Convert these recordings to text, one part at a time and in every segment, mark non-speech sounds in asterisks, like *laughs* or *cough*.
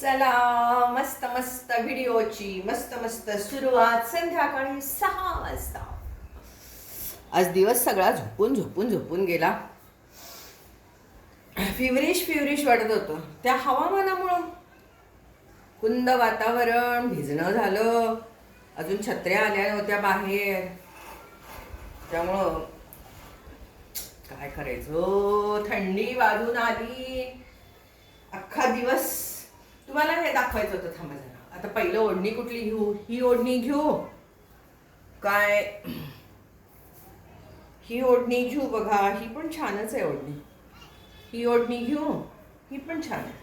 चला मस्त मस्त व्हिडिओची मस्त मस्त सुरुवात. संध्याकाळी सहा वाजता. आज दिवस सगळा झोपून झोपून झोपून गेला. फिवरिश फिवरिश वाटत होतं. त्या हवामानामुळं कुंद वातावरण भिजणं झालं. अजून छत्र्या आल्या नव्हत्या बाहेर. त्यामुळं काय करायचं? थंडी वाजून आली. अख्खा दिवस तुम्हाला हे दाखवायचं होतं थांबा जरा. आता पहिलं ओढणी कुठली घेऊ? ही ओढणी घेऊ. काय? ही ओढणी घेऊ बघा. ही पण छानच आहे ओढणी. ही ओढणी घेऊ. ही पण छान आहे.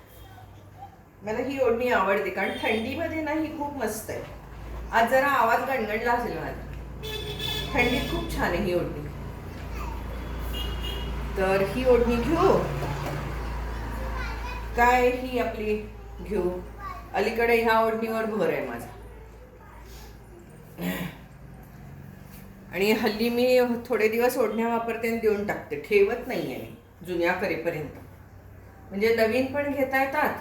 मला ही ओढणी आवडते कारण थंडीमध्ये ना ही खूप मस्त आहे. आज जरा आवाज गणगणला असेल माझा. थंडीत खूप छान आहे ही ओढणी. तर ही ओढणी घेऊ. काय ही आपली? घेऊ. अलीकडे ह्या ओढणीवर भर आहे माझा. आणि हल्ली मी थोडे दिवस ओढण्या वापरते आणि देऊन टाकते. ठेवत नाही आहे मी जुन्या करेपर्यंत. म्हणजे नवीन पण घेता येतात.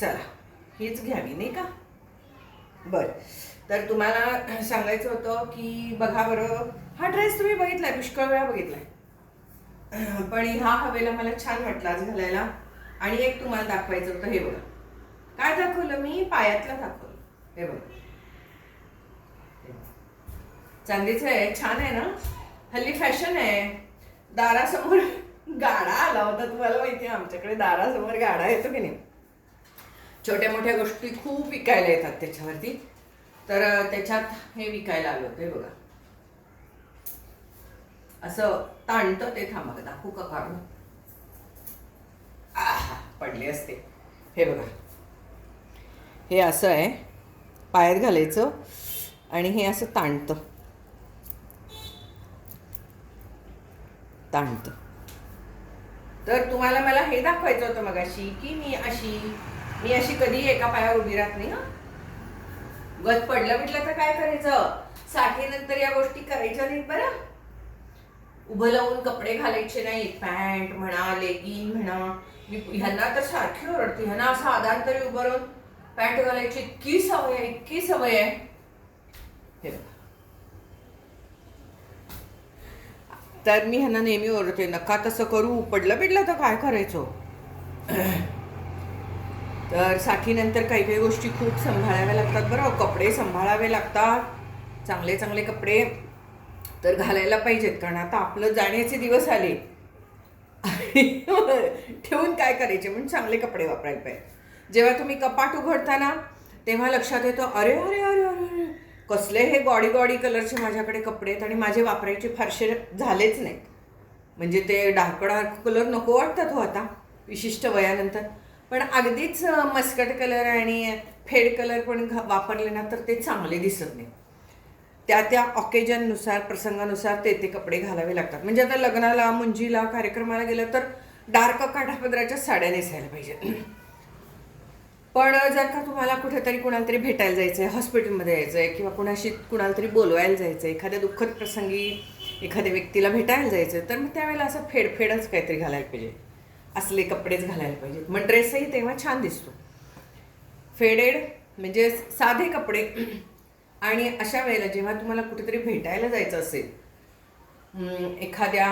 चला हीच घ्यावी नाही का? बर. तर तुम्हाला सांगायचं होतं की बघा बरं हा ड्रेस तुम्ही बघितलाय पुष्कळ वेळा बघितलाय. पण ह्या हवेला मला छान वाटला आज घालायला. आणि एक तुम्हाला दाखवायचं होतं हे बघा. काय दाखवलं मी? पायातलं दाखवलं. हे बघा. चांदीचं आहे छान आहे ना? हल्ली फॅशन आहे. दारासमोर गाडा आला होता तुम्हाला माहिती आहे आमच्याकडे दारासमोर गाडा येतो की नाही? छोट्या मोठ्या गोष्टी खूप विकायला येतात त्याच्यावरती. तर त्याच्यात हे विकायला आलं होतं हे बघा. असं ताणतं ते थांबा दाखवू का काढून? पडले असते. हे बघा. हे असं आहे. पायात घालायचं आणि हे असं ताणतं. ताणतं. तर तुम्हाला मला हे दाखवायचं होतं मगाशी की मी अशी मी अशी कधी एका पायावर उभी राहत नाही हा. गत पडलं म्हटलं तर काय करायचं? साठीनंतर या गोष्टी करायच्या नाहीत बरं. उभं लावून कपडे घालायचे नाहीत. पॅन्ट म्हणा लेगिन म्हणा मी ह्यांना तर सारखी ओरडते. ह्यांना असं आधार तरी उभं राहून पॅन्ट घालायची इतकी सवय आहे इतकी सवय आहे. हे तर मी ह्यांना नेहमी ओरडते नका तसं करू पडलं पिडलं तर काय करायचं? तर साठीनंतर काही काही गोष्टी खूप सांभाळाव्या लागतात बरं. कपडे सांभाळावे लागतात. चांगले चांगले कपडे तर घालायला पाहिजेत कारण आता आपलं जाण्याचे दिवस आले. *laughs* ठेवून काय करायचे म्हणून चांगले कपडे वापरायला पाहिजे. जेव्हा तुम्ही कपाट उघडताना तेव्हा लक्षात येतं अरे अरे अरे अरे अरे. कसले हे गॉडी गॉडी कलरचे माझ्याकडे कपडे आहेत आणि माझे वापरायचे फारसे झालेच नाहीत. म्हणजे ते डार्क डार्क कलर नको वाटतात हो आता विशिष्ट वयानंतर. पण अगदीच मस्कट कलर आणि फेड कलर पण घ- वापरले ना तर ते चांगले दिसत नाही त्या त्या ऑकेजननुसार प्रसंगानुसार ते ते कपडे घालावे लागतात. म्हणजे आता लग्नाला मुंजीला कार्यक्रमाला गेलं तर डार्क काठापदराच्या साड्या नेसायला पाहिजे पण जर का तुम्हाला कुठेतरी कुणाला तरी भेटायला जायचं आहे हॉस्पिटलमध्ये यायचं आहे किंवा कुणाशी कुणाला तरी बोलवायला जायचं आहे एखाद्या दुःखद प्रसंगी एखाद्या व्यक्तीला भेटायला जायचं आहे तर मग त्यावेळेला असं फेडफेडच काहीतरी घालायला पाहिजे. असले कपडेच घालायला पाहिजेत. मग ड्रेसही तेव्हा छान दिसतो. फेडेड म्हणजे साधे कपडे. आणि अशा वेळेला जेव्हा तुम्हाला कुठेतरी भेटायला जायचं असेल एखाद्या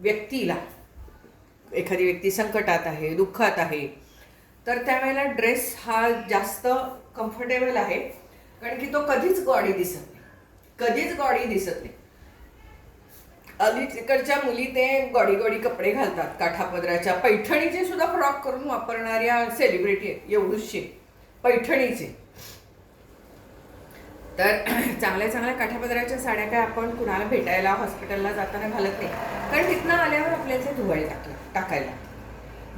व्यक्तीला एखादी व्यक्ती संकटात आहे दुःखात आहे तर त्यावेळेला ड्रेस हा जास्त कम्फर्टेबल आहे कारण की तो कधीच गॉडी दिसत नाही. कधीच गॉडी दिसत नाही. अलीकडच्या मुली ते गॉडी गॉडी कपडे घालतात काठापदराच्या. पैठणीचे सुद्धा फ्रॉक करून वापरणाऱ्या सेलिब्रिटी आहेत एवढूशे पैठणीचे. तर *clears throat* चांगल्या चांगल्या काठापदराच्या साड्या काय आपण कुणाला भेटायला हॉस्पिटलला जाताना घालत नाही. कारण तिथनं आल्यावर आपल्याचे ते धुवायला टाकलं टाकायला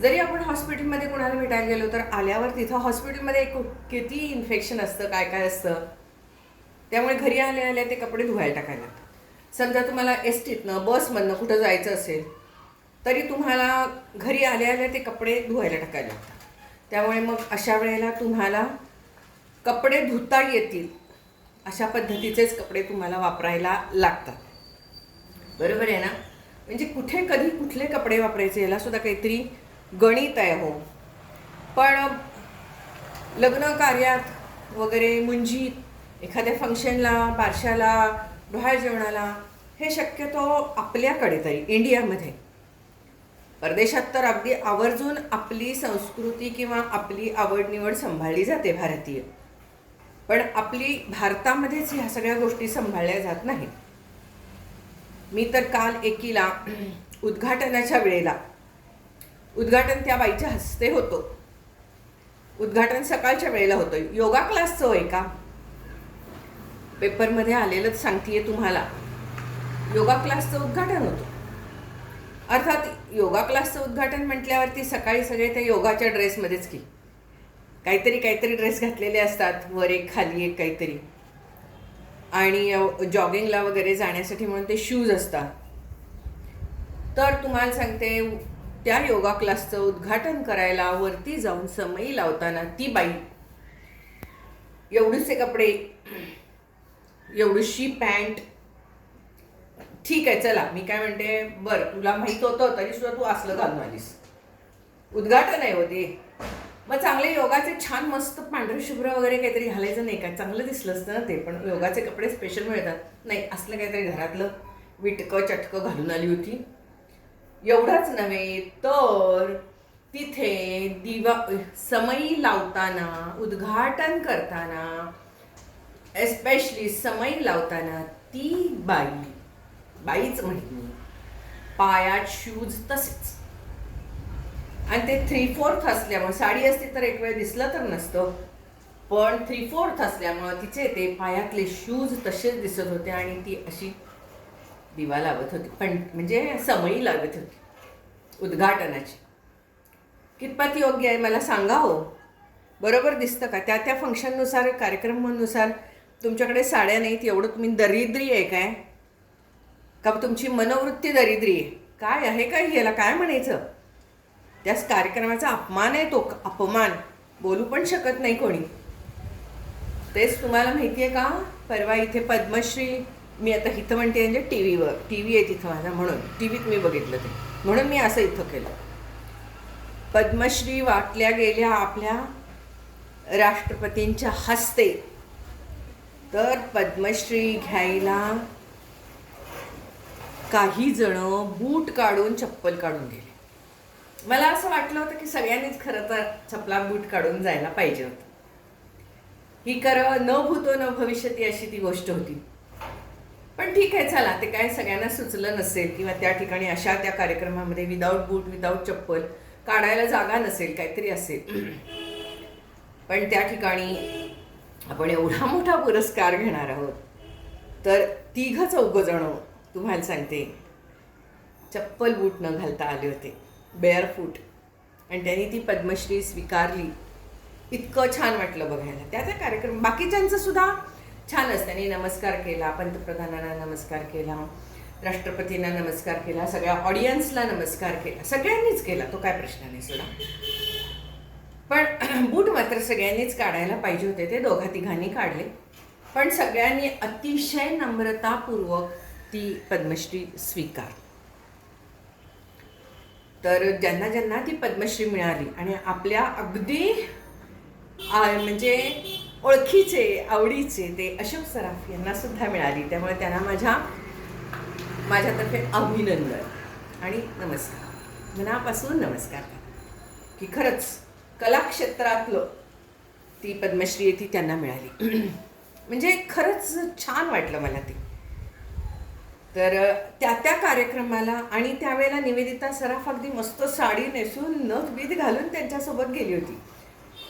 जरी आपण हॉस्पिटलमध्ये कुणाला भेटायला गेलो तर आल्यावर तिथं हॉस्पिटलमध्ये एक किती इन्फेक्शन असतं काय काय असतं त्यामुळे घरी आल्या आल्या ते कपडे धुवायला टाकायला समजा तुम्हाला एस टीतनं बसमधनं कुठं जायचं असेल तरी तुम्हाला घरी आल्या आल्या ते कपडे धुवायला टाकायला लागतात. त्यामुळे मग अशा वेळेला तुम्हाला कपडे धुता येतील अशा पद्धतीचेच कपडे तुम्हाला वापरायला लागतात. बरोबर आहे ना? म्हणजे कुठे कधी कुठले कपडे वापरायचे याला सुद्धा काहीतरी गणित आहे हो. पण लग्न कार्यात वगैरे मुंजीत एखाद्या फंक्शनला बारशाला डोहाळ जेवणाला हे शक्यतो आपल्याकडे तरी इंडियामध्ये. परदेशात तर अगदी आवर्जून आपली संस्कृती किंवा आपली आवड निवड सांभाळली जाते भारतीय. पण आपली भारतामध्येच ह्या सगळ्या गोष्टी सांभाळल्या जात नाहीत. मी तर काल एकीला *clears throat* उद्घाटनाच्या वेळेला उद्घाटन त्या बाईच्या हस्ते होतो. उद्घाटन सकाळच्या वेळेला होतं. योगा क्लासचं होय का? पेपरमध्ये आलेलंच सांगतेय तुम्हाला. योगा क्लासचं उद्घाटन होतं. अर्थात योगा क्लासचं उद्घाटन म्हटल्यावरती सकाळी सगळे त्या योगाच्या ड्रेसमध्येच की काहीतरी काहीतरी ड्रेस घातलेले असतात. वर एक खाली एक काहीतरी. आणि जॉगिंगला वगैरे जाण्यासाठी म्हणून ते शूज असतात. तर तुम्हाला सांगते त्या योगा क्लासचं उद्घाटन करायला वरती जाऊन समयी लावताना ती बाई एवढेसे कपडे एवढीशी पॅन्ट ठीक आहे चला मी काय म्हणते बरं तुला माहीत होतं तरी सुद्धा तू असलं घालून आलीस उद्घाटन आहे होते मग चांगले योगाचे छान मस्त पांढरे शुभ्र वगैरे काहीतरी घालायचं नाही काय चांगलं दिसलं असतं ना ते पण योगाचे कपडे स्पेशल मिळतात. नाही असलं काहीतरी घरातलं विटकं चटकं घालून आली होती. एवढंच नव्हे तर तिथे दिवा समयी लावताना उद्घाटन करताना एस्पेशली समयी लावताना ती बाई बाईच म्हणते पायात शूज तसेच. आणि ते थ्री फोर्थ असल्यामुळे साडी असती तर एक वेळ दिसलं तर नसतं. पण थ्री फोर्थ असल्यामुळं तिचे ते पायातले शूज तसेच दिसत होते आणि ती अशी दिवा लावत होती. पण म्हणजे समयी लागत होती. उद्घाटनाची. कितपत योग्य आहे मला सांगा हो. बरोबर दिसतं का? त्या त्या फंक्शननुसार कार्यक्रमानुसार तुमच्याकडे साड्या नाहीत एवढं तुम्ही दरिद्री आहे काय? का तुमची मनोवृत्ती दरिद्री आहे? काय आहे काय ह्याला काय म्हणायचं? त्याच कार्यक्रमाचा अपमान आहे तो अपमान. बोलू पण शकत नाही कोणी. तेच तुम्हाला माहिती आहे का? परवा इथे पद्मश्री मी आता इथं म्हणते म्हणजे टी व्हीवर टी व्ही आहे तिथं माझा म्हणून. टी व्हीत मी बघितलं ते. म्हणून मी असं इथं केलं. पद्मश्री वाटल्या गेल्या आपल्या राष्ट्रपतींच्या हस्ते. तर पद्मश्री घ्यायला काही जण बूट काढून चप्पल काढून गेले. मला असं वाटलं होतं की सगळ्यांनीच खरं तर चपला बूट काढून जायला पाहिजे होतं. ही कर न भूतो न भविष्यती अशी ती गोष्ट होती. पण ठीक आहे चला ते काय सगळ्यांना सुचलं नसेल किंवा त्या ठिकाणी अशा त्या कार्यक्रमामध्ये विदाऊट बूट विदाऊट चप्पल काढायला जागा नसेल काहीतरी असेल. पण त्या ठिकाणी आपण एवढा मोठा पुरस्कार घेणार आहोत. तर तिघं चौघ जण तुम्हाला सांगते चप्पल बूट न घालता आले होते. बेअरफूट आणि त्यांनी ती पद्मश्री स्वीकारली. इतकं छान वाटलं बघायला. त्या त्या कार्यक्रम बाकीच्यांचं सुद्धा छानच. त्यांनी नमस्कार केला पंतप्रधानांना नमस्कार केला राष्ट्रपतींना नमस्कार केला सगळ्या ऑडियन्सला नमस्कार केला. सगळ्यांनीच केला तो काय प्रश्न नाही सुद्धा पण *clears throat* बूट मात्र सगळ्यांनीच काढायला पाहिजे होते. ते दोघा तिघांनी काढले. पण सगळ्यांनी अतिशय नम्रतापूर्वक ती पद्मश्री स्वीकार तर ज्यांना ज्यांना ती पद्मश्री मिळाली आणि आपल्या अगदी म्हणजे ओळखीचे आवडीचे ते अशोक सराफ यांना सुद्धा मिळाली. त्यामुळे त्यांना माझ्या माझ्यातर्फे अभिनंदन आणि नमस्कार. मनापासून नमस्कार. की खरंच कलाक्षेत्रातलं ती पद्मश्री ती त्यांना मिळाली. *clears throat* म्हणजे खरंच छान वाटलं मला ते. तर त्या त्या कार्यक्रमाला आणि त्यावेळेला निवेदिता सराफ अगदी मस्त साडी नेसून नथ बीत घालून त्यांच्यासोबत गेली होती.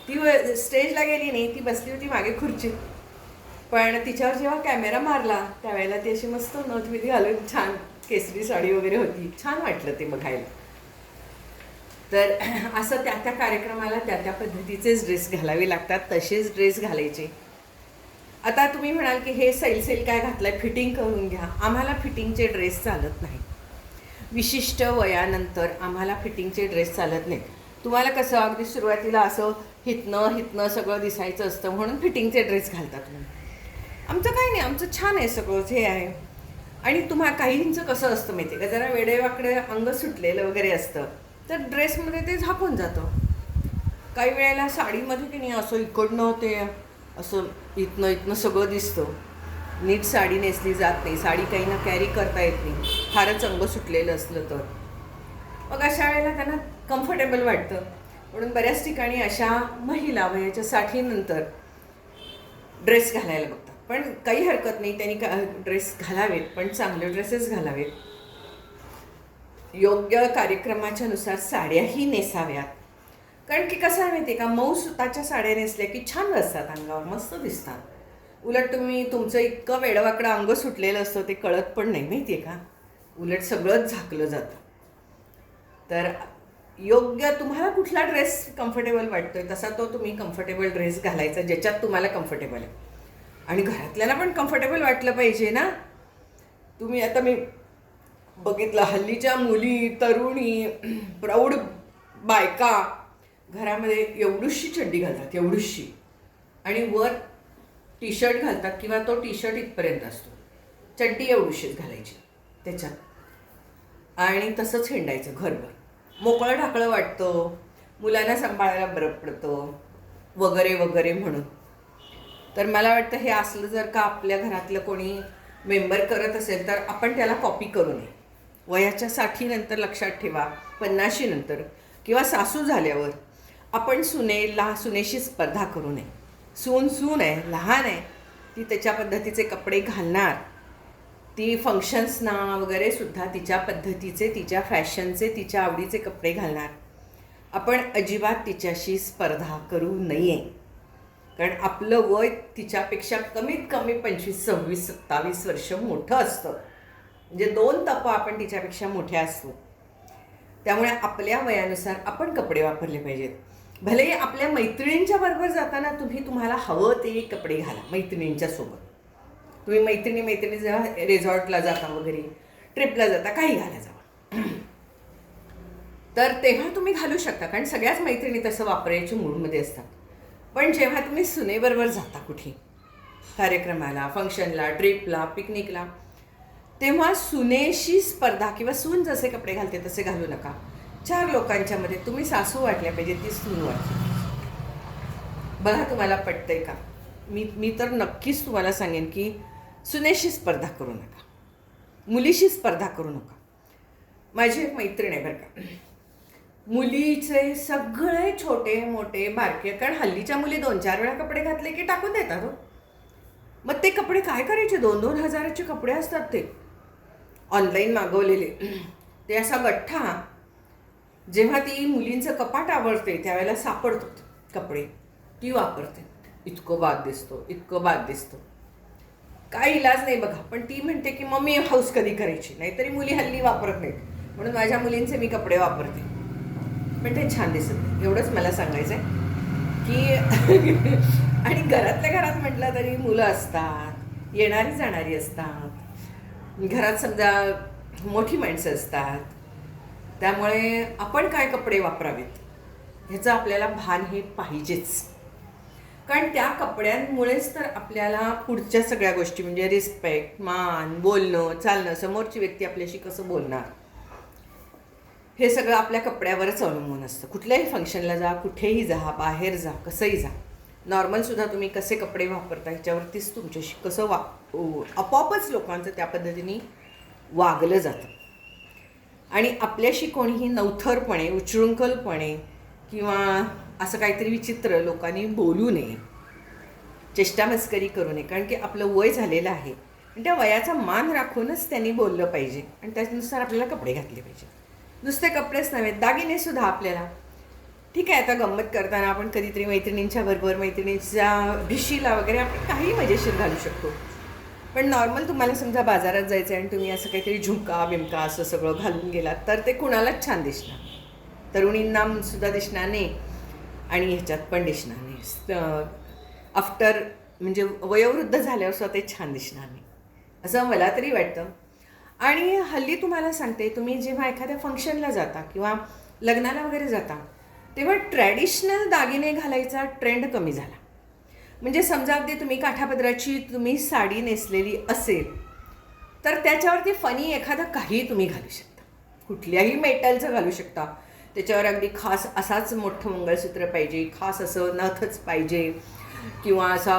ती स्टेजला गेली नाही ती बसली होती मागे खुर्चीत पण तिच्यावर जेव्हा कॅमेरा मारला त्यावेळेला ती अशी मस्त नथ बीत घालून छान केसरी साडी वगैरे होती. छान वाटलं ते बघायला. तर *clears throat* असं त्या त्या कार्यक्रमाला त्या त्या पद्धतीचेच ड्रेस घालावे लागतात तसेच ड्रेस घालायचे. आता तुम्ही म्हणाल की हे सैल सैल काय घातलं आहे फिटिंग करून घ्या. आम्हाला फिटिंगचे ड्रेस चालत नाही विशिष्ट वयानंतर आम्हाला फिटिंगचे ड्रेस चालत नाहीत. तुम्हाला कसं अगदी सुरुवातीला असं हितनं हितनं सगळं दिसायचं असतं म्हणून फिटिंगचे ड्रेस घालतात तुम्ही आमचं काही नाही. आमचं छान आहे सगळंच. हे आहे. आणि तुम्हा काहींचं कसं असतं माहिती का? जरा वेडेवाकडे अंग सुटलेलं वगैरे असतं तर ड्रेसमध्ये ते झाकून जातं. काही वेळेला साडीमध्ये की नाही असं इकडनं ते असं इथनं इथनं सगळं दिसतं. नीट साडी नेसली जात नाही. साडी काही ना कॅरी करता येत नाही. फारच अंग सुटलेलं असलं तर. मग अशा वेळेला त्यांना कम्फर्टेबल वाटतं. म्हणून बऱ्याच ठिकाणी अशा महिला वयाच्या साठीनंतर ड्रेस घालायला बघतात. पण काही हरकत नाही. त्यांनी का ड्रेस घालावेत पण चांगले ड्रेसेस घालावेत. योग्य कार्यक्रमाच्या नुसार साड्याही नेसाव्यात. कारण की कसं आहे माहिती आहे का मऊ सुताच्या साड्या नेसल्या की छान बसतात अंगावर मस्त दिसतात. उलट तुम्ही तुमचं इतकं वेडवाकडं अंग सुटलेलं असतं ते कळत पण नाही माहिती आहे का? उलट सगळंच झाकलं जातं. तर योग्य तुम्हाला कुठला ड्रेस कम्फर्टेबल वाटतो आहे तसा तो तुम्ही कम्फर्टेबल ड्रेस घालायचा ज्याच्यात तुम्हाला कम्फर्टेबल आहे. आणि घरातल्याला पण कम्फर्टेबल वाटलं पाहिजे ना? तुम्ही आता मी बघितलं हल्लीच्या मुली तरुणी प्रौढ बायका घरामध्ये एवढीशी चड्डी घालतात एवढीशी. आणि वर टी शर्ट घालतात किंवा तो टी शर्ट इथपर्यंत असतो. चड्डी एवढीशीच घालायची त्याच्यात. आणि तसंच हिंडायचं घरभर मोकळं ढाकळं वाटतं. मुलांना सांभाळायला बरं पडतं. वगैरे वगैरे म्हणून. तर मला वाटतं हे असलं जर का आपल्या घरातलं कोणी मेंबर करत असेल तर आपण त्याला कॉपी करू नये. वयाच्या साठीनंतर लक्षात ठेवा पन्नाशीनंतर किंवा सासू झाल्यावर. आपण सुनेला सुनेशी स्पर्धा करू नये. सून सून आहे लहान आहे. ती त्याच्या पद्धतीचे कपडे घालणार. ती फंक्शन्सना वगैरे सुद्धा तिच्या पद्धतीचे तिच्या फॅशनचे तिच्या आवडीचे कपडे घालणार. आपण अजिबात तिच्याशी स्पर्धा करू नये. कारण आपलं वय तिच्यापेक्षा कमीत कमी पंचवीस सव्वीस सत्तावीस वर्ष मोठं असतं. म्हणजे दोन तप आपण तिच्यापेक्षा मोठ्या असतो. त्यामुळे आपल्या वयानुसार आपण कपडे वापरले पाहिजेत. भलेही आपल्या मैत्रिणींच्या बरोबर जाताना तुम्ही तुम्हाला हवं ते कपडे घाला मैत्रिणींच्या सोबत. तुम्ही मैत्रिणी मैत्रिणी जेव्हा रिझॉर्टला जाता वगैरे ट्रिपला जाता काही घाला जावा. *clears throat* तर तेव्हा तुम्ही घालू शकता कारण सगळ्याच मैत्रिणी तसं वापरायच्या मूडमध्ये असतात. पण जेव्हा तुम्ही सुनेबरोबर जाता कुठे कार्यक्रमाला फंक्शनला ट्रिपला पिकनिकला तेव्हा सुनेशी स्पर्धा किंवा सून जसे कपडे घालते तसे घालू नका. चार लोकांच्या मध्ये तुम्ही सासू वाटल्या पाहिजे ती सून वाटली बघा तुम्हाला पटतंय का? मी मी तर नक्कीच तुम्हाला सांगेन की सुनेशी स्पर्धा करू नका. मुलीशी स्पर्धा करू नका. माझी एक मैत्रीण आहे बरं का. मुलीचे सगळे छोटे मोठे बारके कारण हल्लीच्या मुली दोन चार वेळा कपडे घातले की टाकून देतात हो. मग ते कपडे काय करायचे? दोन दोन हजाराचे कपडे असतात ते. ऑनलाईन मागवलेले. ते असा गठ्ठा जेव्हा ती मुलींचं कपाट आवडते त्यावेळेला सापडतो कपडे. ती वापरते. इतकं बाद दिसतो इतकं बाद दिसतो. काय इलाज नाही बघा पण ती म्हणते की मम्मी हाऊस कधी करायची? नाहीतरी मुली हल्ली वापरत नाहीत. म्हणून माझ्या मुलींचे मी कपडे वापरते. पण ते छान दिसत नाही. एवढंच मला सांगायचं आहे की *laughs* आणि घरातल्या घरात म्हटलं तरी मुलं असतात येणारी जाणारी असतात. घरात समजा मोठी माणसं असतात त्यामुळे आपण काय कपडे वापरावेत? ह्याचं आपल्याला भान हे पाहिजेच. कारण त्या कपड्यांमुळेच तर आपल्याला पुढच्या सगळ्या गोष्टी म्हणजे रिस्पेक्ट मान बोलणं चालणं समोरची व्यक्ती आपल्याशी कसं बोलणार? हे सगळं आपल्या कपड्यावरच अवलंबून असतं. कुठल्याही फंक्शनला जा कुठेही जा बाहेर जा कसंही जा. नॉर्मलसुद्धा तुम्ही कसे कपडे वापरता ह्याच्यावरतीच तुमच्याशी कसं वा आपोआपच लोकांचं त्या पद्धतीने वागलं जातं. आणि आपल्याशी कोणीही नवथरपणे उच्चृंखलपणे किंवा असं काहीतरी विचित्र लोकांनी बोलू नये. चेष्टामस्करी करू नये. कारण की आपलं वय झालेलं आहे. आणि त्या वयाचा मान राखूनच त्यांनी बोललं पाहिजे. आणि त्याच्यानुसार आपल्याला कपडे घातले पाहिजे. नुसते कपडेच नव्हे दागिनेसुद्धा आपल्याला. ठीक आहे आता गंमत करताना आपण कधीतरी मैत्रिणींच्या बरोबर मैत्रिणींच्या भिशीला वगैरे आपण काही मजेशीर घालू शकतो. पण नॉर्मल तुम्हाला समजा बाजारात जायचं आहे आणि तुम्ही असं काहीतरी झुमका बिमका असं सगळं घालून गेलात तर ते कुणालाच छान दिसणार तरुणींना सुद्धा दिसणार नाही आणि ह्याच्यात पण दिसणार नाही. आफ्टर म्हणजे वयोवृद्ध झाल्यावर सुद्धा ते छान दिसणार नाही. असं मला तरी वाटतं. आणि हल्ली तुम्हाला सांगते तुम्ही जेव्हा एखाद्या फंक्शनला जाता किंवा लग्नाला वगैरे जाता तेव्हा ट्रॅडिशनल दागिने घालायचा ट्रेंड कमी झाला. म्हणजे समजा अगदी तुम्ही काठापदराची तुम्ही साडी नेसलेली असेल तर त्याच्यावरती फनी एखादं काही तुम्ही घालू शकता. कुठल्याही मेटलचं घालू शकता. त्याच्यावर अगदी खास असाच मोठं मंगळसूत्र पाहिजे खास असं नथच पाहिजे किंवा असा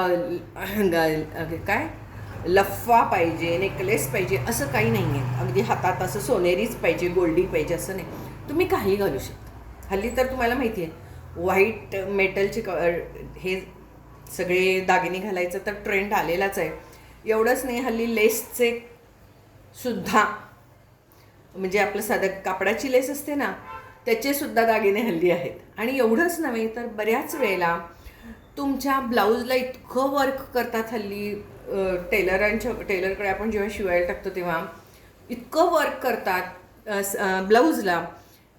काय? लफ्फा पाहिजे नेकलेस पाहिजे असं काही नाही आहे अगदी हातात असं सोनेरीच पाहिजे गोल्डी पाहिजे असं नाही. तुम्ही काही घालू शकता. हल्ली तर तुम्हाला माहिती आहे व्हाईट मेटलचे क हे सगळे दागिने घालायचं तर ट्रेंड आलेलाच आहे. एवढंच नाही हल्ली लेसचे सुद्धा म्हणजे आपलं साधं कापडाची लेस असते ना त्याचे सुद्धा दागिने हल्ली आहेत. आणि एवढंच नव्हे तर बऱ्याच वेळेला तुमच्या ब्लाऊजला इतकं वर्क करतात हल्ली टेलरांच्या टेलरकडे आपण जेव्हा शिवायला टाकतो तेव्हा इतकं वर्क करतात ब्लाऊजला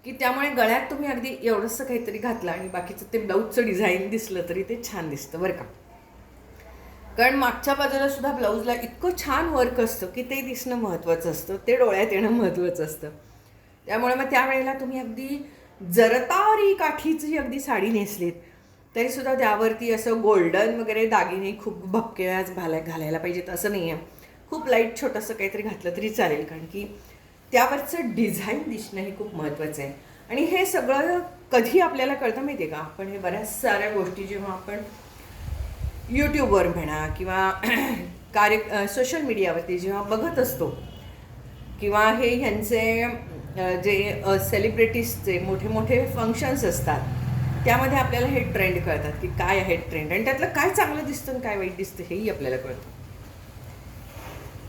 की त्यामुळे गळ्यात तुम्ही अगदी एवढंसं काहीतरी घातलं आणि बाकीचं ते ब्लाऊजचं डिझाईन दिसलं तरी ते छान दिसतं बरं का? कारण मागच्या बाजूला सुद्धा ब्लाऊजला इतकं छान वर्क असतं की ते दिसणं महत्त्वाचं असतं ते डोळ्यात येणं महत्त्वाचं असतं. त्यामुळे मग त्यावेळेला तुम्ही अगदी जरतारी काठीची अगदी साडी नेसलीत तरीसुद्धा त्यावरती असं गोल्डन वगैरे दागिने खूप भपकेळ्याच आज घालाय घालायला पाहिजेत असं नाही आहे खूप लाइट छोटंसं काहीतरी घातलं तरी चालेल कारण की त्यावरचं डिझाईन दिसणं हे खूप महत्त्वाचं आहे. आणि हे सगळं कधी आपल्याला कळतं माहिती आहे का? आपण हे बऱ्याच साऱ्या गोष्टी जेव्हा आपण यूट्यूबवर म्हणा किंवा *clears throat* कार्य सोशल मीडियावरती जेव्हा बघत असतो किंवा हे ह्यांचे जे सेलिब्रिटीजचे मोठे मोठे फंक्शन्स असतात त्यामध्ये आपल्याला हे ट्रेंड कळतात की काय आहे ट्रेंड आणि त्यातलं काय चांगलं दिसतं आणि काय वाईट दिसतं हेही आपल्याला कळतं.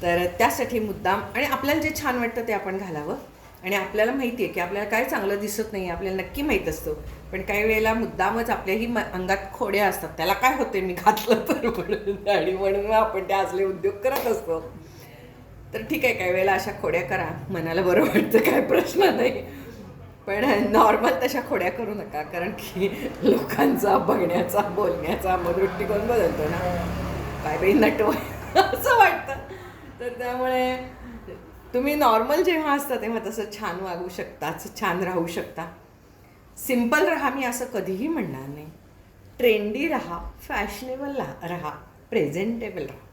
तर त्यासाठी मुद्दाम आणि आपल्याला जे छान वाटतं ते आपण घालावं. आणि आपल्याला माहिती आहे की आपल्याला काय चांगलं दिसत नाही आपल्याला नक्की माहीत असतं. पण काही वेळेला मुद्दामच आपल्याही म अंगात खोड्या असतात. त्याला काय होते मी घातलं तर म्हणून आणि म्हणून आपण ते असले उद्योग करत असतो. तर ठीक आहे काही वेळेला अशा खोड्या करा. मनाला बरं वाटतं काय प्रश्न नाही. पण नॉर्मल तशा खोड्या करू नका कारण की लोकांचा बघण्याचा बोलण्याचा दृष्टिकोन बदलतो ना? काय बाई नटो असं वाटतं. तर त्यामुळे तुम्ही नॉर्मल जेव्हा असता तेव्हा तसं छान वागू शकता छान राहू शकता. सिंपल राहा मी असं कधीही म्हणणार नाही. ट्रेंडी राहा फॅशनेबल राहा प्रेझेंटेबल राहा.